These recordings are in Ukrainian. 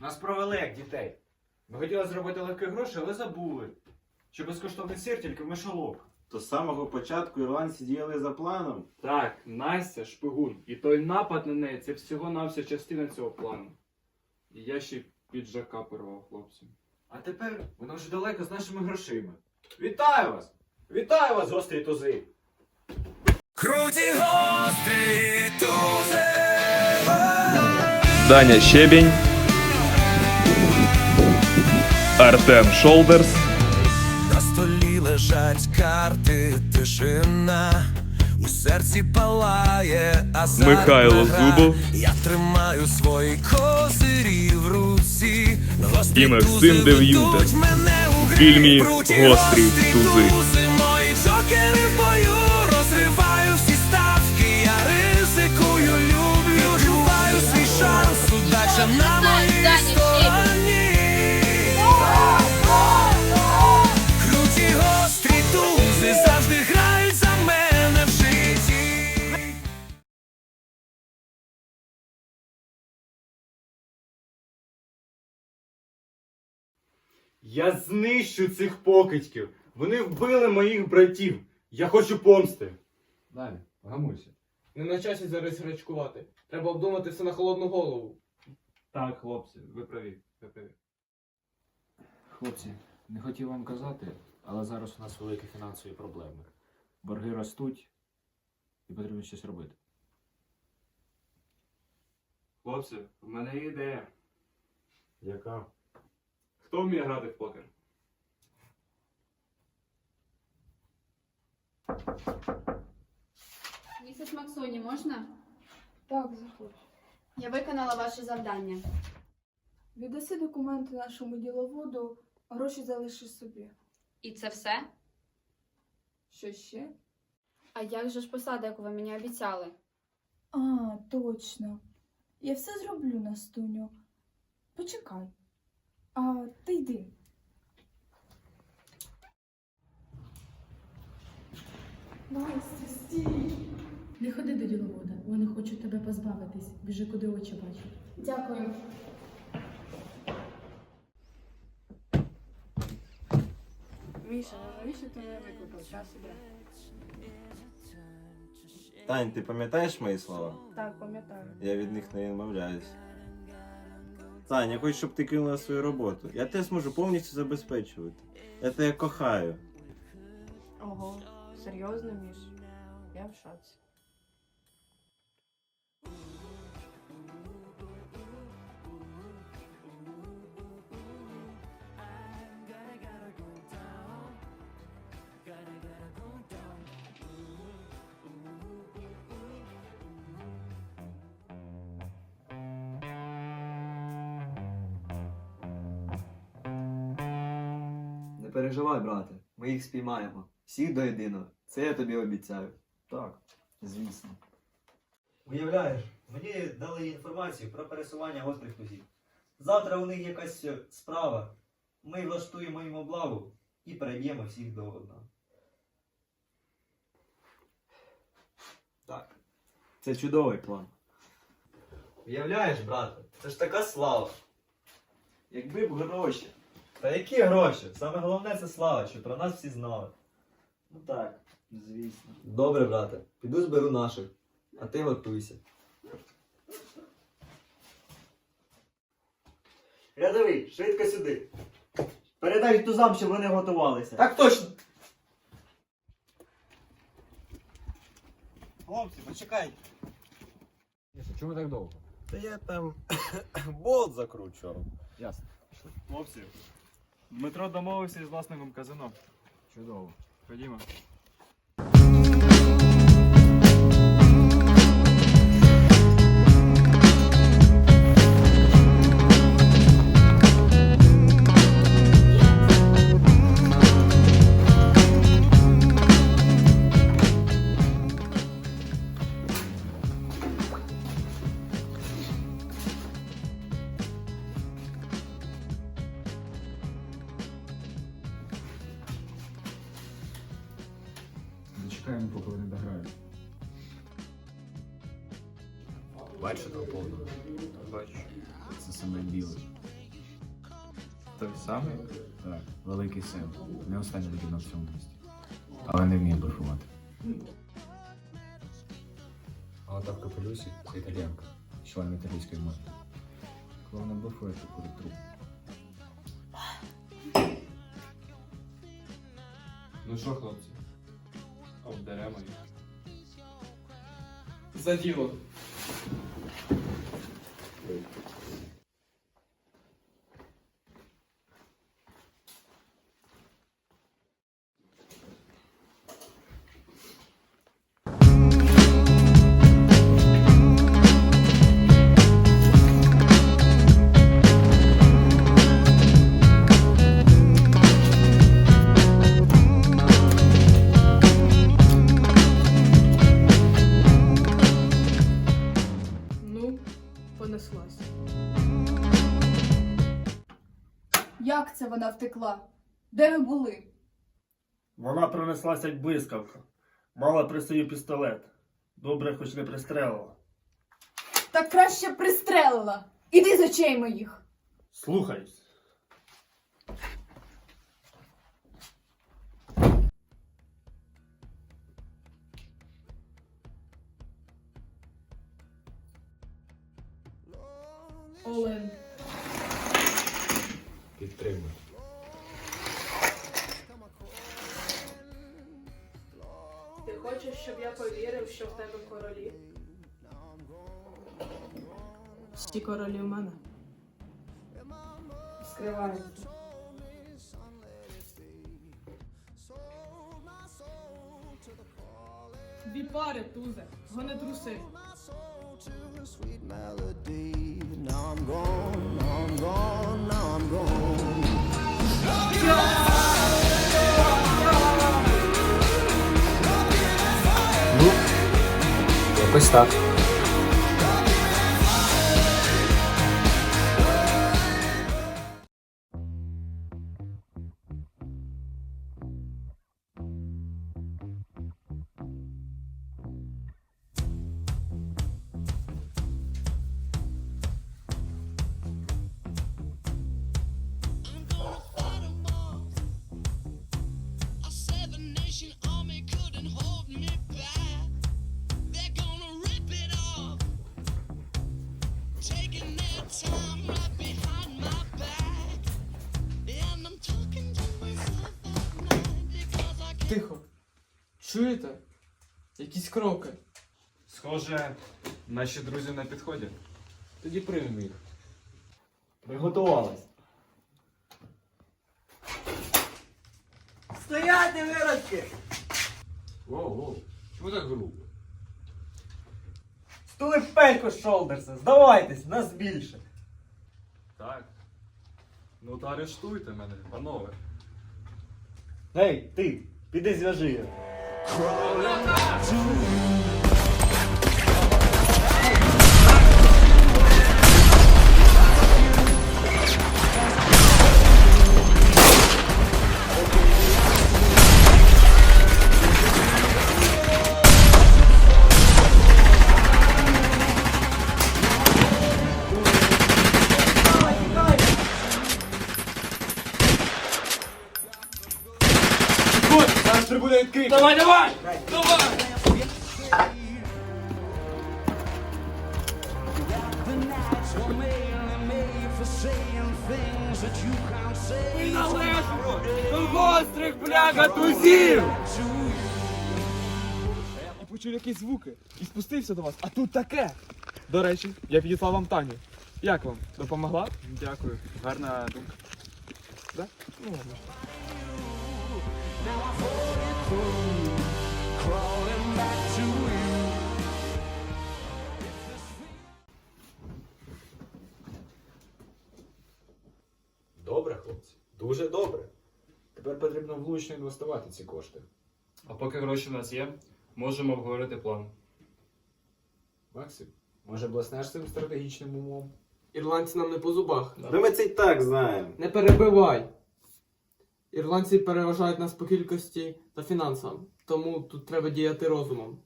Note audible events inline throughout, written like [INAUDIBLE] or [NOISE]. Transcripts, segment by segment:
Нас провели як дітей. Ми хотіли зробити легкі гроші, але забули. Що безкоштовний сир тільки в мишоловках. То з самого початку ірландці діяли за планом. Так, Настя шпигун. І той напад на неї це всього-навсього частина цього плану. І я ще й піджака порвав хлопцям. А тепер воно вже далеко з нашими грошима. Вітаю вас! Вітаю вас, гострі тузи! Круті гострі тузи. Даня Щебінь, Артем Шолдерс, На столі лежать карти, тишина. У серці палає, а Михайло Зубов. Я тримаю свої козирі в руці. І Максим Дев'юта. грі. фільмі «Гострі тузи». Мої джокери в бою Я знищу цих покидьків! Вони вбили моїх братів! Я хочу помсти! Далі, гамуйся. Не на часі зараз рачкувати. Треба обдумати все на холодну голову. Так, хлопці, ви праві, ви праві. Хлопці, не хотів вам казати, але зараз у нас великі фінансові проблеми. Борги ростуть і потрібно щось робити. Хлопці, в мене є ідея. Яка? Хто вміє грати в покер? Місяць Максоні, можна? Так, заходь. Я виконала ваше завдання. Віддаси документи нашому діловоду, гроші залишиш собі. І це все? Що ще? А як же ж посада, яку ви мені обіцяли? А, точно. Я все зроблю, Настуню. Почекай. А, ти йди. Настя, стій! Не ходи до діловода, вони хочуть тебе позбавитись. Біжи, куди очі бачать. Дякую. Міша, навіщо ти мене викликав? Час іде. Тань, ти пам'ятаєш мої слова? Так, пам'ятаю. Я від них не відмовляюсь. Тань, я хочу, щоб ти кинула свою роботу. Я тебе зможу повністю забезпечувати. Я кохаю. Ого, серйозно, Міш? Я в шоці. Не переживай, брате, ми їх спіймаємо. Всіх до єдиного. Це я тобі обіцяю. Так, звісно. Уявляєш, мені дали інформацію про пересування гострих тузів. Завтра у них якась справа. Ми влаштуємо їм облаву і переб'ємо всіх до одного. Так. Це чудовий план. Уявляєш, брате, це ж така слава. Якби б гроші. Та які гроші? Саме головне це слава, що про нас всі знали. Ну так, звісно. Добре, брате, піду зберу наших, а ти готуйся. Рядовий, швидко сюди. Передай тузам, щоб вони готувалися. Так точно! Хлопці, почекайте. Чому так довго? Та я там [COUGHS] болт закручував. Ясно. Хлопці, Дмитро домовився із власником казино. Чудово. Ходімо. Так, великий син. Не остання людина в цьому місті. Але не вміє блефувати. А та в капелюсі це італіянка, член італійської мафії. Коли вона блефує, то курить труп. Ну що, хлопці? Обдеремо їх. За діло. Вона втекла? Де ви були? Вона пронеслася як блискавка. Мала при собі пістолет. Добре, хоч не пристрелила. Так краще пристрелила. Іди з очей моїх. Слухаюсь. Всі королі в мене. Скриваються. Дві пари, тузе, гони труси. Якось так. Чуєте? Якісь кроки. Схоже, наші друзі на підході. Тоді приймемо їх. Приготувались. Стояти, виродки! Воу, воу. Чому так грубо? Стули в пельку з шолдерса, здавайтесь, нас більше. Так. Ну то арештуйте мене, панове. Гей, ти, піди зв'яжи його. Зараз Давай, давай! Давай! До гострих бляга тузів! І почув якісь звуки, і спустився до вас, а тут таке. До речі, я підіслав вам Таню. Як вам? Допомогла? Дякую. Гарна думка. Да? Ну, ладно. Добре, хлопці. Дуже добре. Тепер потрібно влучно інвестувати ці кошти. А поки гроші в нас є, можемо обговорити план. Максим, може блеснеш цим стратегічним умом? Ірландці нам не по зубах. Ну ми це й так знаємо. Не перебивай. Ірландці переважають нас по кількості та фінансам, тому тут треба діяти розумом.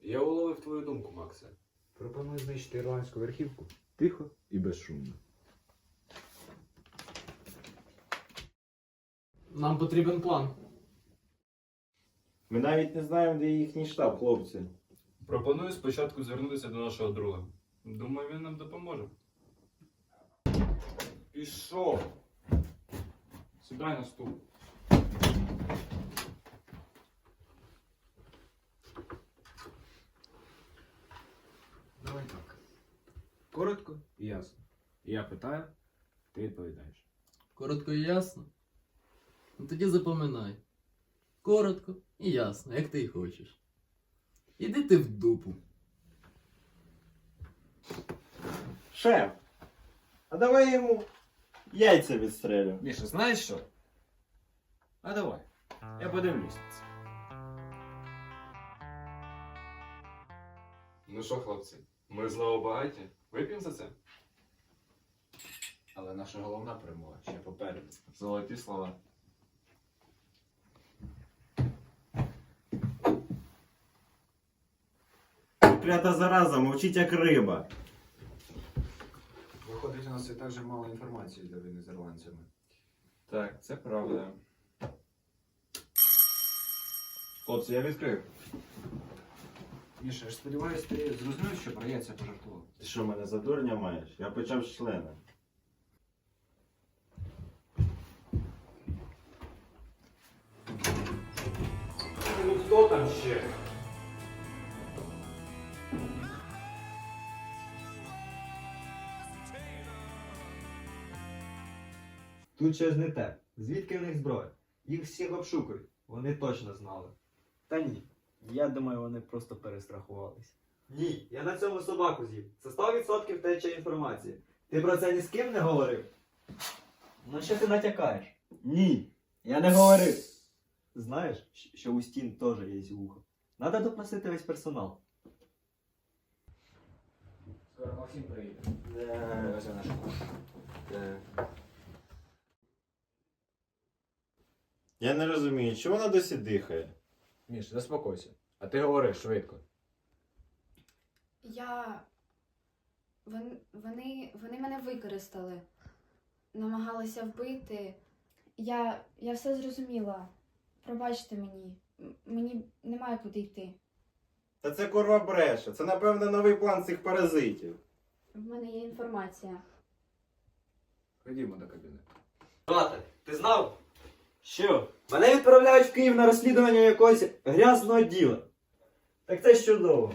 Я уловив твою думку, Максе. Пропоную знищити ірландську верхівку тихо і безшумно. Нам потрібен план. Ми навіть не знаємо, де їхній штаб, хлопці. Пропоную спочатку звернутися до нашого друга. Думаю, він нам допоможе. Пішов. Сідай на стул. Давай так. Коротко і ясно. Я питаю, ти відповідаєш. Коротко і ясно. Ну тоді запоминай. Коротко і ясно, як ти й хочеш. Іди ти в дупу. Шеф, а давай йому яйця відстрелю. Міша, знаєш що? А давай. Я подивлюсь. Ну що, хлопці, ми знову багаті. Вип'ємо за це? Але наша головна перемога ще попереду. Золоті слова. Клята зараза, мовчить як риба. Виходить, у нас і так же мало інформації для війни з ірландцями. Так, це правда. Хлопці, я відкрив. Міша, я ж сподіваюся, ти зрозумів, що про яйця пожартував. Ти що, мене за дурня маєш? Я почав з члена. Ну хто там ще? Тут щось не те. Звідки в них зброя? Їх всіх обшукують. Вони точно знали. Та ні. Я думаю, вони просто перестрахувались. Ні, я на цьому собаку з'їв. Це 100% теча інформації. Ти про це ні з ким не говорив? Ну що ти натякаєш? Ні, я не говорив. Знаєш, що у стін теж є вухо. Надо допросити весь персонал. Скоро Максим приїде. Е, Привезе нашу кушу. Я не розумію, чого вона досі дихає? Міш, заспокойся. А ти говориш швидко. Я. Вони, вони, вони мене використали. Намагалися вбити. Я, я все зрозуміла. Пробачте мені. М- Мені немає куди йти. Та це курва бреше. Це, напевно, новий план цих паразитів. В мене є інформація. Ходімо до кабінету. Брате, ти знав? Що? Мене відправляють в Київ на розслідування якогось грязного діла. Так це ж чудово.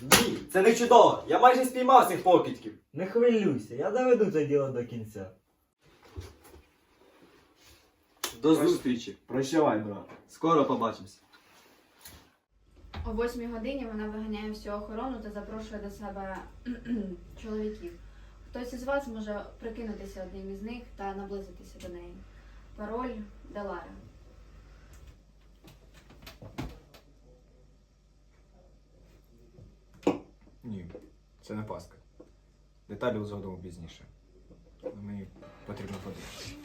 Ні, це не чудово. Я майже спіймав цих покидьків. Не хвилюйся, я доведу це діло до кінця. До зустрічі. Прощавай, брат. Скоро побачимось. О восьмій годині вона виганяє всю охорону та запрошує до себе чоловіків. Хтось із вас може прикинутися одним із них та наблизитися до неї. Пароль Делара. Ні, це не паска. Деталі узгодимо пізніше. Мені потрібно подивитися.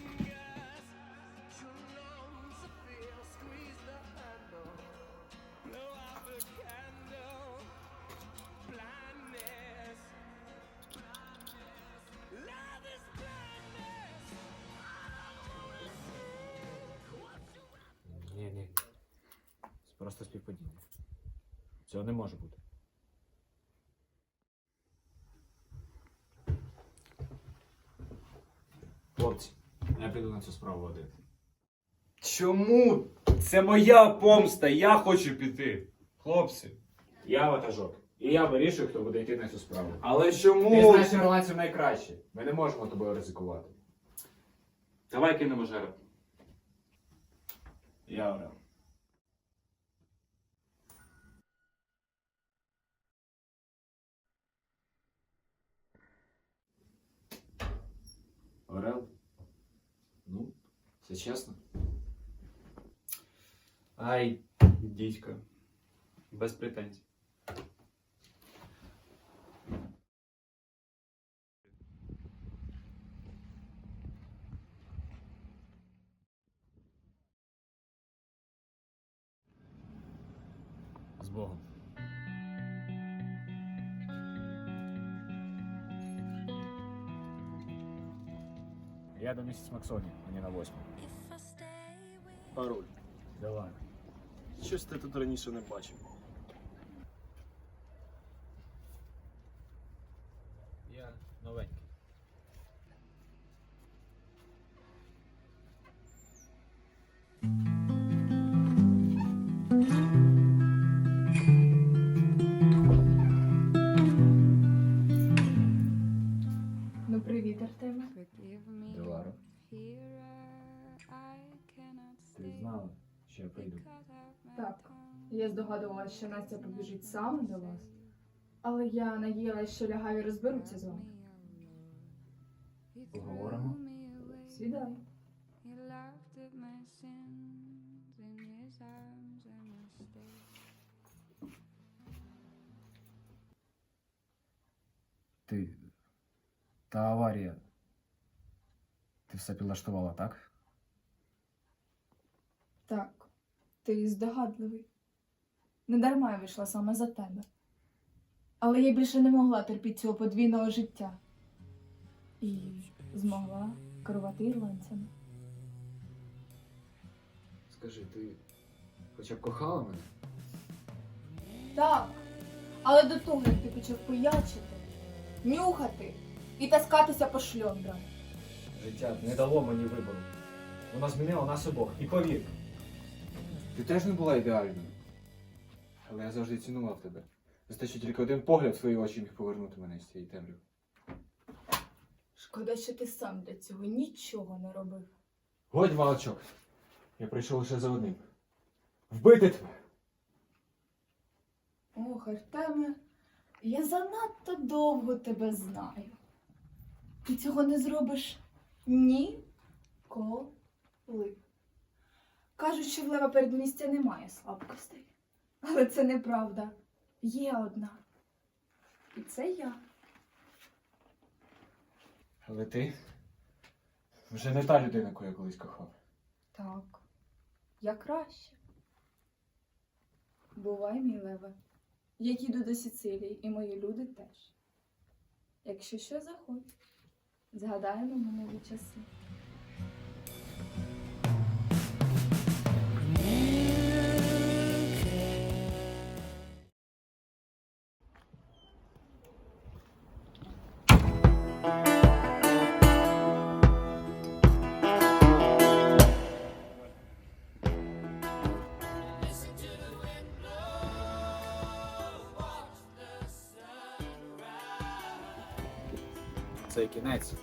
Хлопці, я піду на цю справу один. Чому? Це моя помста, я хочу піти. Хлопці. Я ватажок. І я вирішую, хто буде йти на цю справу. Але чому? Ти знаєш ірландців найкраще. Ми не можемо тобою ризикувати. Давай кинемо жереб. Я Орел. Орел? Ну, це чесно. Ай, дідько. Без претензій. З Богом. Я с місяць Максоні, не на восьму. Пароль. Давай. Щось ти тут раніше не бачив. Я здогадувалася, що Настя побіжить саме до вас. Але я надіялась, що лягаві розберуться з вами. Поговоримо. Сідай. Ти. Та аварія. Ти все підлаштувала, так? Так, ти здогадливий. Недарма я вийшла саме за тебе. Але я більше не могла терпіти цього подвійного життя. І змогла керувати ірландцями. Скажи, ти хоча б кохала мене? Так, але до того, як ти почав пиячити, нюхати і таскатися по шльондрам. Життя не дало мені вибору. Воно змінило нас обох. І повір. Ти теж не була ідеальною. Але я завжди цінував тебе. За те, що тільки один погляд в твої очі міг повернути мене з цієї темряви. Шкода, що ти сам для цього нічого не робив. Годь балачок. Я прийшов лише за одним. Вбити тебе! Ох, Артеме, я занадто довго тебе знаю. Ти цього не зробиш ніколи. Кажуть, що в лева передмістя немає слабкостей. Але це неправда. Є одна. І це я. Але ти вже не та людина, яку я колись кохав. Так, я краще. Бувай, мій леве. Я їду до Сицилії, і мої люди теж. Якщо що заходь, згадаємо минулі часи. Це кінець.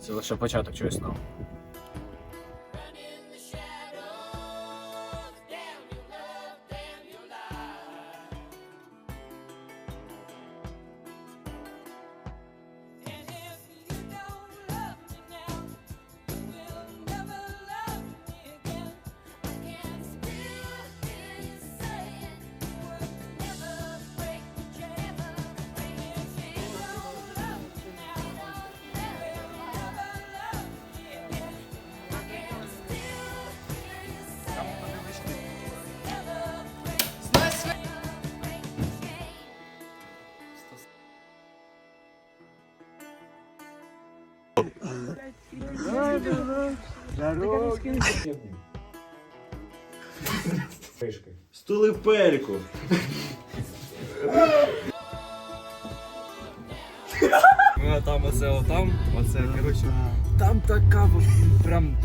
Це лише початок чогось нового. Стули пельку. Ну, там оце отам, оце, коротше, там така прям.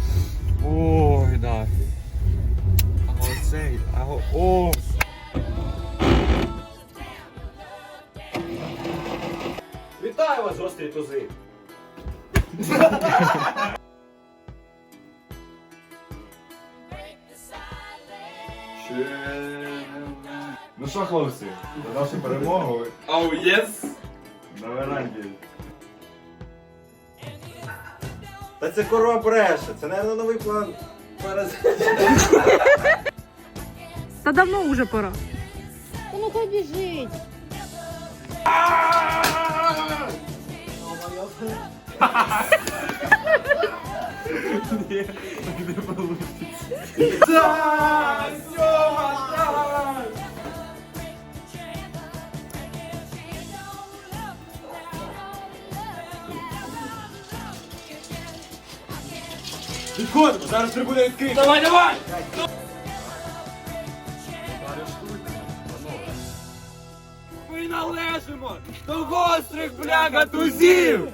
Ой, да. А оцей, а о. о. Вітаю вас, гострі тузи! що, хлопці, за нашу перемогу Оу, oh, єс! Yes. На веранді. Та це корова бреше, це, мабуть, новий план. Та давно уже пора. Та ну хай біжить. Ні, так не вийде. Відходимо, зараз трибуна відкрита. Давай, давай! Ми належимо до гострих бляга тузів!